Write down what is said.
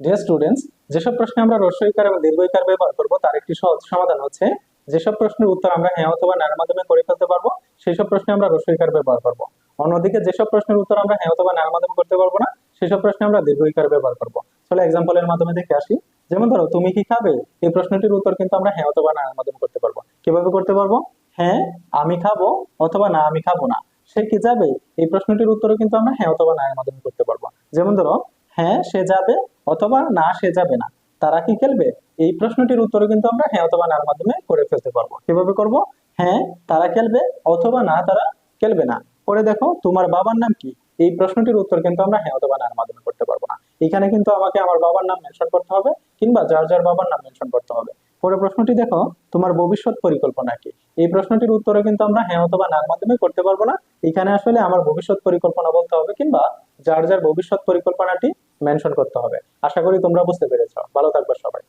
Dear students যেসব প্রশ্নে আমরা রস্বইকার এবং দীর্ঘইকার ব্যবহার করব, তার একটি সহজ সমাধান হচ্ছে, যেসব প্রশ্নের উত্তর আমরা হ্যাঁ অথবা নার মাধ্যমে করে ফেলতে পারব সেই সব প্রশ্নে আমরা রস্বইকার ব্যবহার করব। অন্যদিকে, যেসব প্রশ্নের উত্তর আমরা হ্যাঁ অথবা নার মাধ্যমে করতে পারব না সেসব প্রশ্নে আমরা দীর্ঘইকার ব্যবহার করব। চলো এক্সাম্পলের মাধ্যমে দেখে আসি। যেমন ধরো, তুমি কি খাবে? এই প্রশ্নটির উত্তর কিন্তু আমরা হ্যাঁ অথবা নার মাধ্যমে করতে পারব। কীভাবে করতে পারব? হ্যাঁ আমি খাব অথবা না, আমি খাব না। সে কি যাবে? এই প্রশ্নটির উত্তরও কিন্তু আমরা হ্যাঁ অথবা না এর মাধ্যমে করতে পারব। যেমন ধরো হ্যাঁ সে যাবে অথবা না সে যাবে না। তারা কি খেলবে? এই প্রশ্নটির উত্তরও কিন্তু আমরা হ্যাঁ অথবা নার মাধ্যমে করে ফেলতে পারব। কীভাবে করব? হ্যাঁ তারা খেলবে অথবা না, তারা খেলবে না। পরে দেখো, তোমার বাবার নাম কি? এই প্রশ্নটির উত্তর কিন্তু আমরা হ্যাঁ অথবা নার মাধ্যমে করতে পারব না। এখানে কিন্তু আমাকে আমার বাবার নাম মেনশন করতে হবে কিংবা যার যার বাবার নাম মেনশন করতে হবে। পরে প্রশ্নটি দেখো, তোমার ভবিষ্যৎ পরিকল্পনা কি? এই প্রশ্নটির উত্তরে কিন্তু আমরা হ্যাঁ অথবা নার মাধ্যমে করতে পারব না। এখানে আসলে আমার ভবিষ্যৎ পরিকল্পনা বলতে হবে কিংবা যার যার ভবিষ্যৎ পরিকল্পনাটি মেনশন করতে হবে। আশা করি তোমরা বুঝতে পেরেছ। ভালো থাকবে সবাই।